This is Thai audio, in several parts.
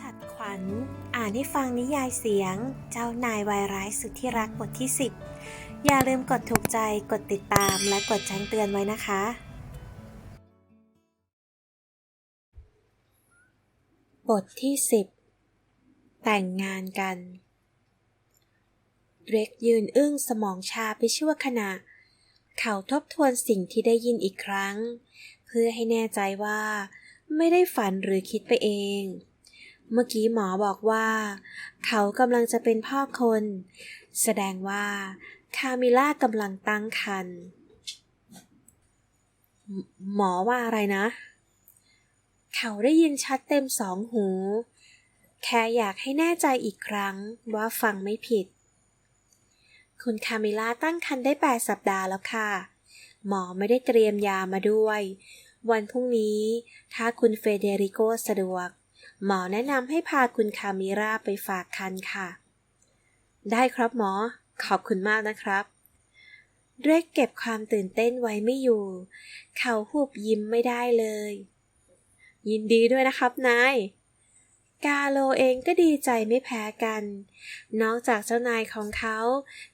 ฉัดขวัญ อ่านให้ฟังนิยายเสียง เจ้านายวายร้ายสุดที่รักบทที่ 10 อย่าลืมกดถูกใจ กดติดตาม และกดแจ้งเตือนไว้นะคะ บทที่ 10 แต่งงานกันเร็กยืนอึ้งสมองชาไปชั่วขณะ เขาทบทวนสิ่งที่ได้ยินอีกครั้ง เพื่อให้แน่ใจว่า ไม่ได้ฝันหรือคิดไปเอง เมื่อกี้หมอบอกว่า เขากำลังจะเป็นพ่อคน แสดงว่า คามิล่ากำลังตั้งครรภ์หมอว่าอะไรนะ เขาได้ยินชัดเต็มสองหู แค่อยากให้แน่ใจอีกครั้งว่าฟังไม่ผิด คุณคามิล่าตั้งครรภ์ได้แปดสัปดาห์แล้วค่ะ หมอไม่ได้เตรียมยามาด้วย วันพรุ่งนี้ถ้าคุณเฟเดริโกสะดวก หมอแนะนำให้พาคุณคามิราไปฝากคันค่ะ ได้ครับหมอ ขอบคุณมากนะครับเรกเก็บความตื่นเต้นไว้ไม่อยู่ เขาหุบยิ้มไม่ได้เลย ยินดีด้วยนะครับนายกาโลเองก็ดีใจไม่แพ้กัน นอกจากเจ้านายของเขา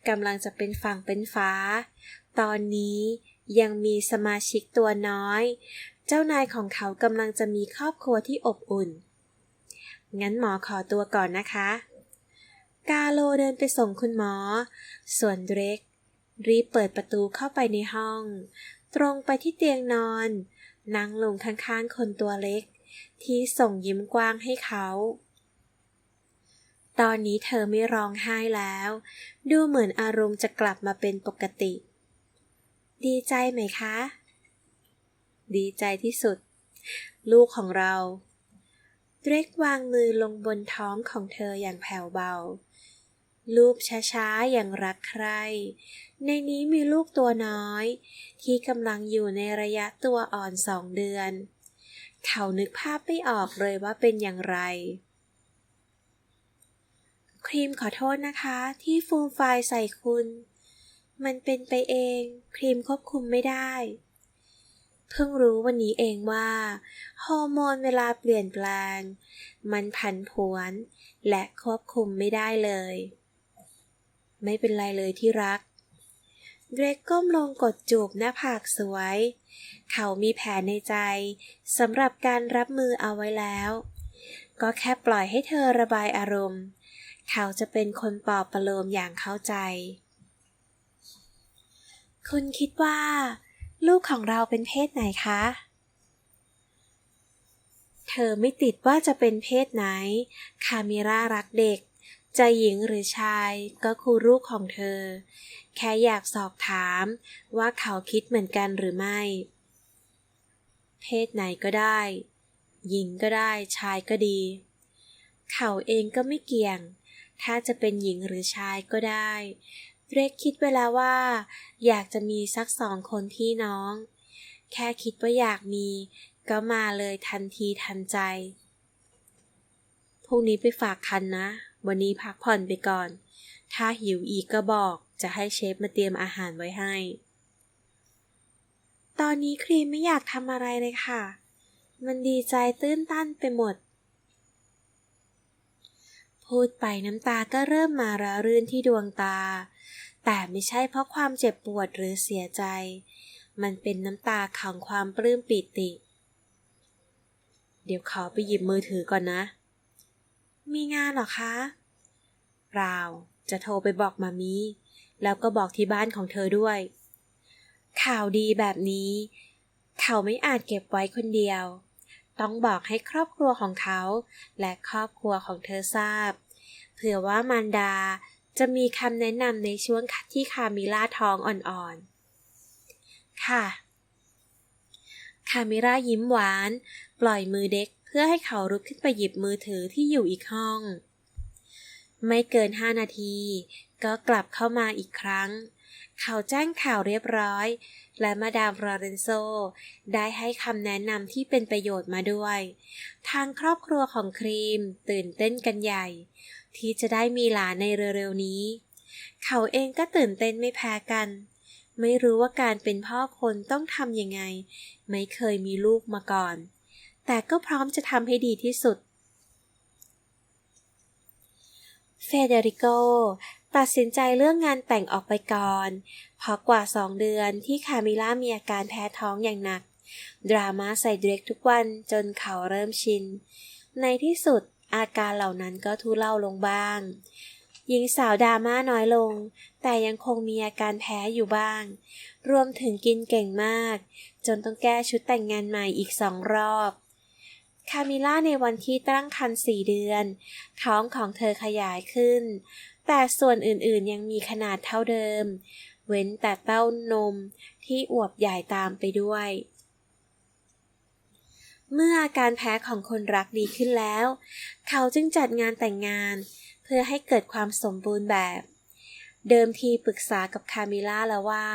กำลังจะเป็นฝั่งเป็นฟ้า ตอนนี้ยังมีสมาชิกตัวน้อย เจ้านายของเขากำลังจะมีครอบครัวที่อบอุ่น งั้นหมอขอตัวก่อนนะคะ กาโลเดินไปส่งคุณหมอ ส่วนเดรกรีบเปิดประตูเข้าไปในห้อง ตรงไปที่เตียงนอน นั่งลงข้างๆคนตัวเล็ก ที่ส่งยิ้มกว้างให้เขา ตอนนี้เธอไม่ร้องไห้แล้ว ดูเหมือนอารมณ์จะกลับมาเป็นปกติ ดีใจไหมคะ ดีใจที่สุด ลูกของเรา เดรกวางมือลงบนท้องของเธออย่างแผ่วเบา ลูบช้าๆ อย่างรักใคร่ ในนี้มีลูกตัวน้อย ที่กำลังอยู่ในระยะตัวอ่อนสองเดือน เขานึกภาพไม่ออกเลยว่าเป็นอย่างไร ครีมขอโทษนะคะที่ฟูมไฟล์ใส่คุณ มันเป็นไปเอง ครีมควบคุมไม่ได้ เพิ่งรู้วันนี้เองว่าฮอร์โมนเวลาเปลี่ยนแปลง มันผันผวน และควบคุมไม่ได้เลย ไม่เป็นไรเลยที่รักเดรกก้มลงกดจูบหน้าผากสวย เขามีแผนในใจสำหรับการรับมือเอาไว้แล้ว ก็แค่ปล่อยให้เธอระบายอารมณ์ เขาจะเป็นคนปลอบประโลมอย่างเข้าใจ คุณคิดว่า ลูกของเราเป็นเพศไหนคะ เธอไม่ติดว่าจะเป็นเพศไหน คามิรารักเด็ก จะหญิงหรือชายก็คือลูกของเธอ แค่อยากสอบถามว่าเขาคิดเหมือนกันหรือไม่ เพศไหนก็ได้ หญิงก็ได้ ชายก็ดี เขาเองก็ไม่เกี่ยง ถ้าจะเป็นหญิงหรือชายก็ได้ เรกคิดเวแลาว่า อยากจะมีสักสองคนพี่น้อง แค่คิดว่าอยากมี ก็มาเลยทันทีทันใจพรุ่งนี้ไปฝากคันนะ วันนี้พักผ่อนไปก่อน ถ้าหิวอีกก็บอกจะให้เชฟมาเตรียมอาหารไว้ให้ ตอนนี้ครีมไม่อยากทำอะไรเลยค่ะ มันดีใจตื้นตันไปหมด พูดไปน้ำตาก็เริ่มมาระรื่นที่ดวงตา แต่ไม่ใช่เพราะความเจ็บปวดหรือเสียใจ มันเป็นน้ำตาของความปลื้มปิติ เดี๋ยวขอไปหยิบมือถือก่อนนะ มีงานหรอคะเปล่าจะโทรไปบอกมามี แล้วก็บอกที่บ้านของเธอด้วย ข่าวดีแบบนี้ เขาไม่อาจเก็บไว้คนเดียว ต้องบอกให้ครอบครัวของเขา และครอบครัวของเธอทราบ เผื่อว่ามารดา จะมีคำแนะนำในช่วงที่คามิล่าท้องอ่อนๆ ค่ะ คามิล่ายิ้มหวาน ปล่อยมือเด็กเพื่อให้เขาลุกขึ้นไปหยิบมือถือที่อยู่อีกห้อง ไม่เกินห้านาที ก็กลับเข้ามาอีกครั้ง เขาแจ้งข่าวเรียบร้อย และมาดามฟลอเรนโซ ได้ให้คำแนะนำที่เป็นประโยชน์มาด้วย ทางครอบครัวของครีมตื่นเต้นกันใหญ่ ที่จะได้มีหลานในเร็วๆนี้ เขาเองก็ตื่นเต้นไม่แพ้กัน ไม่รู้ว่าการเป็นพ่อคนต้องทำยังไง ไม่เคยมีลูกมาก่อน แต่ก็พร้อมจะทำให้ดีที่สุด เฟเดริโกตัดสินใจเรื่องงานแต่งออกไปก่อน เพราะกว่าสองเดือนที่คามิล่ามีอาการแพ้ท้องอย่างหนัก ดราม่าใส่เดรกทุกวันจนเขาเริ่มชิน ในที่สุด อาการเหล่านั้นก็ทุเลาลงบ้าง หญิงสาวดราม่าน้อยลง แต่ยังคงมีอาการแพ้อยู่บ้าง รวมถึงกินเก่งมาก จนต้องแก้ชุดแต่งงานใหม่อีกสองรอบคามิล่าในวันที่ตั้งครรภ์สี่เดือน ท้องของเธอขยายขึ้น แต่ส่วนอื่นๆยังมีขนาดเท่าเดิม เว้นแต่เต้านมที่อวบใหญ่ตามไปด้วย เมื่ออาการแพ้ของคนรักดีขึ้นแล้ว เขาจึงจัดงานแต่งงาน เพื่อให้เกิดความสมบูรณ์แบบ เดิมทีปรึกษากับคามิล่าแล้วว่า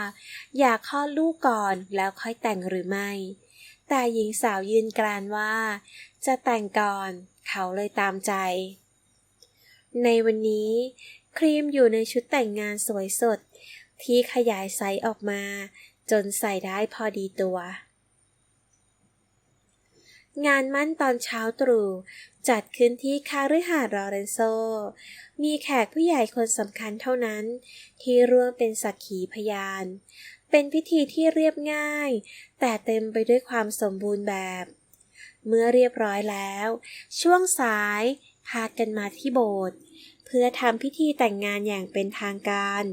อยากคลอดลูกก่อนแล้วค่อยแต่งหรือไม่ แต่หญิงสาวยืนกรานว่า จะแต่งก่อน เขาเลยตามใจ ในวันนี้ครีมอยู่ในชุดแต่งงานสวยสด ที่ขยายไซส์ออกมา จนใส่ได้พอดีตัว งานมั่นตอนเช้าตรู่จัดขึ้นที่คาริหาดลอเรนโซ มีแขกผู้ใหญ่คนสำคัญเท่านั้น ที่ร่วมเป็นสักขีพยาน เป็นพิธีที่เรียบง่าย แต่เต็มไปด้วยความสมบูรณ์แบบ เมื่อเรียบร้อยแล้ว ช่วงสาย พากันมาที่โบสถ์เพื่อทำพิธีแต่งงานอย่างเป็นทางการ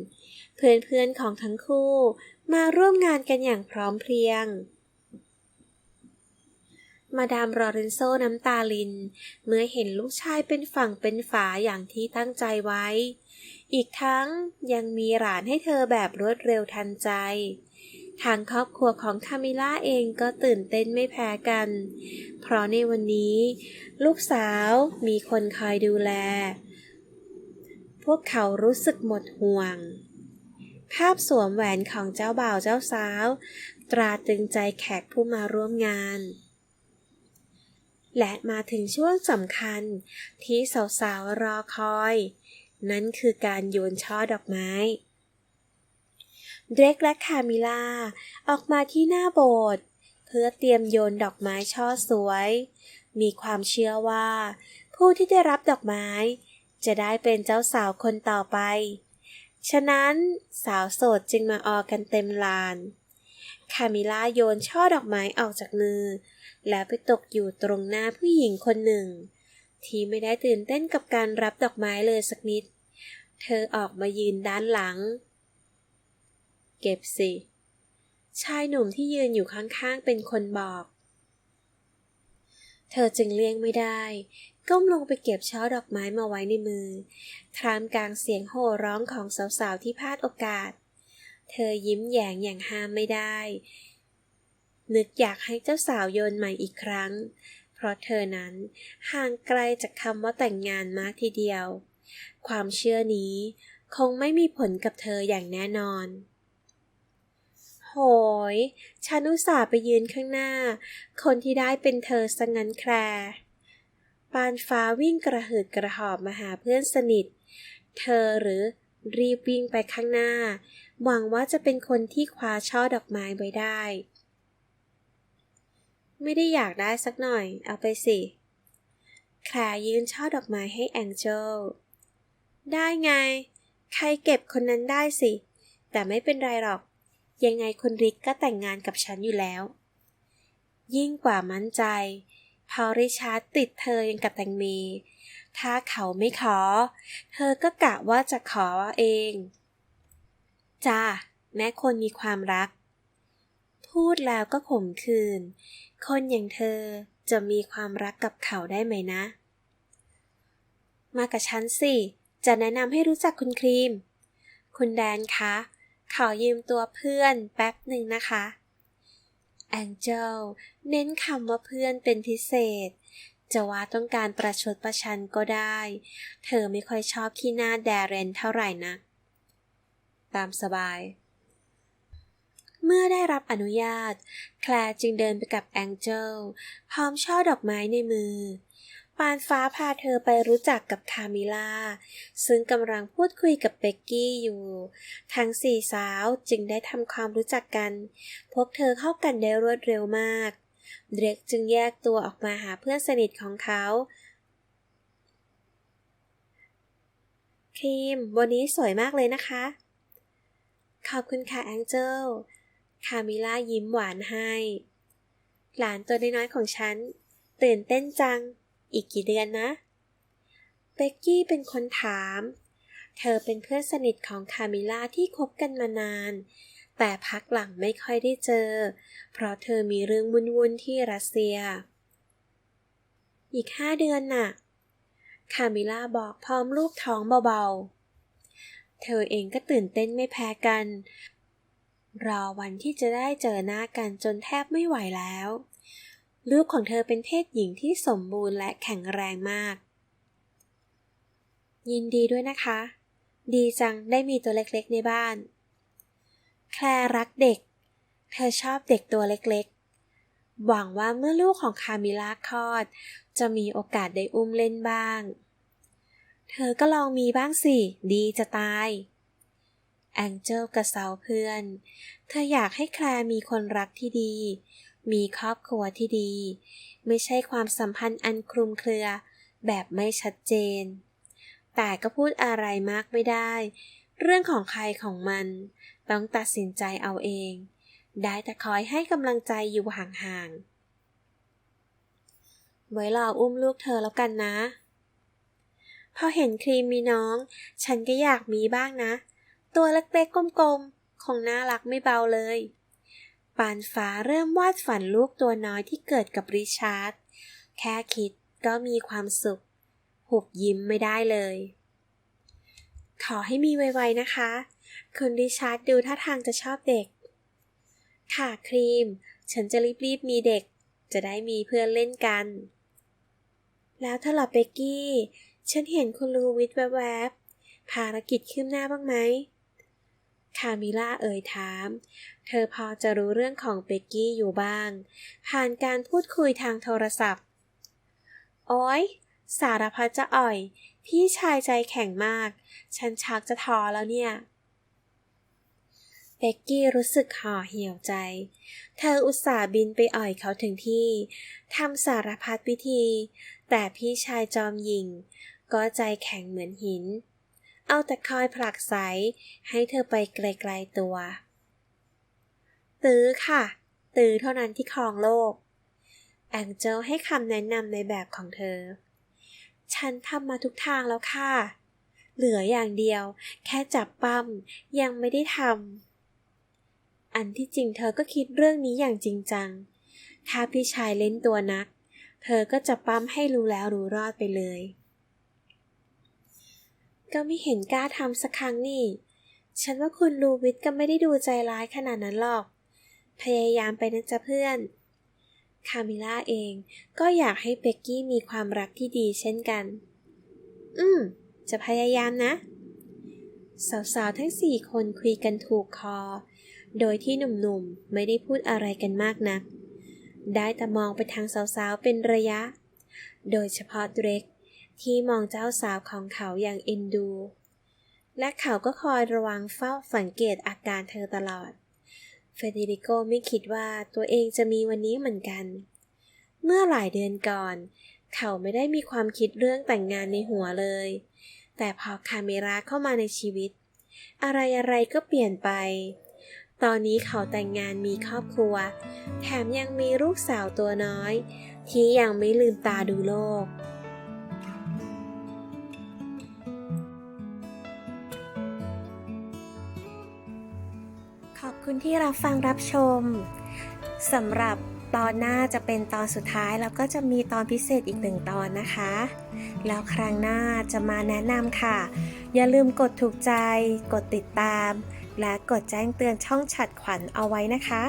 เพื่อนๆของทั้งคู่มาร่วมงานกันอย่างพร้อมเพรียง มาดามรอเรนโซน้ำตาลิน เมื่อเห็นลูกชายเป็นฝั่งเป็นฝาอย่างที่ตั้งใจไว้ อีกทั้งยังมีหลานให้เธอแบบรวดเร็วทันใจ ทางครอบครัวของคามิล่าเองก็ตื่นเต้นไม่แพ้กัน เพราะในวันนี้ ลูกสาวมีคนคอยดูแล พวกเขารู้สึกหมดห่วง ภาพสวมแหวนของเจ้าบ่าวเจ้าสาว ตราตรึงใจแขกผู้มาร่วมงาน และมาถึงช่วงสำคัญ ที่สาวๆรอคอย นั่นคือการโยนช่อดอกไม้เดรกและคามิล่าออกมาที่หน้าโบสถ์เพื่อเตรียมโยนดอกไม้ช่อสวย มีความเชื่อว่า ผู้ที่ได้รับดอกไม้ จะได้เป็นเจ้าสาวคนต่อไป ฉะนั้นสาวโสดจึงมาออกันเต็มลาน คามิล่าโยนช่อดอกไม้ออกจากมือ แล้วไปตกอยู่ตรงหน้าผู้หญิงคนหนึ่ง ที่ไม่ได้ตื่นเต้นกับการรับดอกไม้เลยสักนิด เธอออกมายืนด้านหลัง เก็บสิ ชายหนุ่มที่ยืนอยู่ข้างๆเป็นคนบอก เธอจึงเลี่ยงไม่ได้ ก้มลงไปเก็บช่อดอกไม้มาไว้ในมือท่ามกลางเสียงโห่ร้องของสาวๆที่พลาดโอกาส เธอยิ้มแย้งอย่างห้ามไม่ได้ นึกอยากให้เจ้าสาวโยนใหม่อีกครั้ง เพราะเธอนั้นห่างไกลจากคำว่าแต่งงานมากทีเดียว ความเชื่อนี้คงไม่มีผลกับเธออย่างแน่นอน โหย ฉันอุตส่าห์ไปยืนข้างหน้า คนที่ได้เป็นเธอสังั้นแครปานฟ้าวิ่งกระหืดกระหอบมาหาเพื่อนสนิท เธอหรือรีบวิ่งไปข้างหน้า หวังว่าจะเป็นคนที่คว้าช่อดอกไม้ไว้ได้ ไม่ได้อยากได้สักหน่อย เอาไปสิ แคลยืนช่อดอกไม้ให้แองเจล ได้ไง ใครเก็บคนนั้นได้สิ แต่ไม่เป็นไรหรอก ยังไงคุณริกก็แต่งงานกับฉันอยู่แล้ว ยิ่งกว่ามั่นใจ พอริชาร์ดติดเธอยังกับแตงเมถ้าเขาไม่ขอ เธอก็กะว่าจะขอเอง จ้าแม้คนมีความรัก พูดแล้วก็ขมขืน คนอย่างเธอจะมีความรักกับเขาได้ไหมนะ มากับฉันสิ จะแนะนำให้รู้จักคุณครีม คุณแดนคะ ขอยืมตัวเพื่อนแป๊บหนึ่งนะคะแองเจลเน้นคำว่าเพื่อนเป็นพิเศษ จะว่าต้องการประชดประชันก็ได้ เธอไม่ค่อยชอบขี้หน้าแดเรนเท่าไหร่นะ ตามสบาย เมื่อได้รับอนุญาต แคลร์จึงเดินไปกับแองเจล พร้อมช่อดอกไม้ในมือ ปานฟ้าพาเธอไปรู้จักกับคามิล่า ซึ่งกำลังพูดคุยกับเบกกี้อยู่ ทั้งสี่สาวจึงได้ทำความรู้จักกัน พวกเธอเข้ากันได้รวดเร็วมากเดรกจึงแยกตัวออกมาหาเพื่อนสนิทของเขา ครีม วันนี้สวยมากเลยนะคะ ขอบคุณค่ะแองเจลคามิล่ายิ้มหวานให้ หลานตัวน้อยๆของฉัน ตื่นเต้นจัง อีกกี่เดือนนะ เบกกี้เป็นคนถาม เธอเป็นเพื่อนสนิทของคามิล่าที่คบกันมานาน แต่พักหลังไม่ค่อยได้เจอ เพราะเธอมีเรื่องวุ่นๆที่รัสเซีย อีกห้าเดือนน่ะ คามิล่าบอกพร้อมรูปท้องเบาๆ เธอเองก็ตื่นเต้นไม่แพ้กัน รอวันที่จะได้เจอหน้ากันจนแทบไม่ไหวแล้ว ลูกของเธอเป็นเพศหญิงที่สมบูรณ์และแข็งแรงมาก ยินดีด้วยนะคะ ดีจังได้มีตัวเล็กๆในบ้าน แคลรักเด็ก เธอชอบเด็กตัวเล็กๆ หวังว่าเมื่อลูกของคามิล่าคลอด จะมีโอกาสได้อุ้มเล่นบ้าง เธอก็ลองมีบ้างสิ ดีจะตาย แองเจิลกระเซาเพื่อน เธออยากให้แคลร์มีคนรักที่ดี มีครอบครัวที่ดี ไม่ใช่ความสัมพันธ์อันคลุมเครือ แบบไม่ชัดเจน แต่ก็พูดอะไรมากไม่ได้ เรื่องของใครของมัน ต้องตัดสินใจเอาเอง ได้แต่คอยให้กำลังใจอยู่ห่างๆไว้รออุ้มลูกเธอแล้วกันนะ พอเห็นครีมมีน้อง ฉันก็อยากมีบ้างนะ ตัวเล็กๆกลมๆ คงน่ารักไม่เบาเลย ปานฟ้าเริ่มวาดฝันลูกตัวน้อยที่เกิดกับริชาร์ด แค่คิดก็มีความสุข หุบยิ้มไม่ได้เลย ขอให้มีไวๆนะคะ คุณริชาร์ดดูท่าทางจะชอบเด็ก ค่ะครีม ฉันจะรีบๆมีเด็ก จะได้มีเพื่อนเล่นกัน แล้วถ้าหลับเบกกี้ ฉันเห็นคุณลูวิทแวบๆ ภารกิจคืบหน้าบ้างไหม คามิล่าเอ่ยถาม เธอพอจะรู้เรื่องของเบกกี้อยู่บ้าง ผ่านการพูดคุยทางโทรศัพท์ โอ้ยสารพัดจะอ่อย พี่ชายใจแข็งมาก ฉันชักจะท้อแล้วเนี่ยเบกกี้รู้สึกห่อเหี่ยวใจ เธออุตส่าห์บินไปอ่อยเขาถึงที่ ทำสารพัดวิธี แต่พี่ชายจอมหยิง ก็ใจแข็งเหมือนหิน เอาแต่คอยผลักไสให้เธอไปไกลๆตัว ตื้อค่ะ ตื้อเท่านั้นที่ครองโลก แองเจลให้คำแนะนำในแบบของเธอ ฉันทำมาทุกทางแล้วค่ะ เหลืออย่างเดียว แค่จับปั้มยังไม่ได้ทำ อันที่จริงเธอก็คิดเรื่องนี้อย่างจริงจัง ถ้าพี่ชายเล่นตัวนัก เธอก็จะปั้มให้รู้แล้วรู้รอดไปเลย ก็ไม่เห็นกล้าทำสักครั้งนี่ ฉันว่าคุณลูวิทก็ไม่ได้ดูใจร้ายขนาดนั้นหรอก พยายามไปนะจ๊ะเพื่อน คามิล่าเองก็อยากให้เบกกี้มีความรักที่ดีเช่นกัน อืม จะพยายามนะ สาวๆ ทั้งสี่คนคุยกันถูกคอ โดยที่หนุ่มๆ ไม่ได้พูดอะไรกันมากนัก ได้แต่มองไปทางสาวๆ เป็นระยะ โดยเฉพาะเดรก ที่มองเจ้าสาวของเขาอย่างเอ็นดู และเขาก็คอยระวังเฝ้าสังเกตอาการเธอตลอด เฟเดริโกไม่คิดว่าตัวเองจะมีวันนี้เหมือนกัน เมื่อหลายเดือนก่อน เขาไม่ได้มีความคิดเรื่องแต่งงานในหัวเลย แต่พอคาเมราเข้ามาในชีวิต อะไรอะไรก็เปลี่ยนไป ตอนนี้เขาแต่งงานมีครอบครัว แถมยังมีลูกสาวตัวน้อย ที่ยังไม่ลืมตาดูโลก ขอบคุณที่รับฟังรับชมสำหรับตอนหน้าจะเป็นตอนสุดท้าย แล้วก็จะมีตอนพิเศษอีกหนึ่งตอนนะคะ แล้วครั้งหน้าจะมาแนะนำค่ะ อย่าลืมกดถูกใจ กดติดตาม และกดแจ้งเตือนช่องฉัดขวัญเอาไว้นะคะ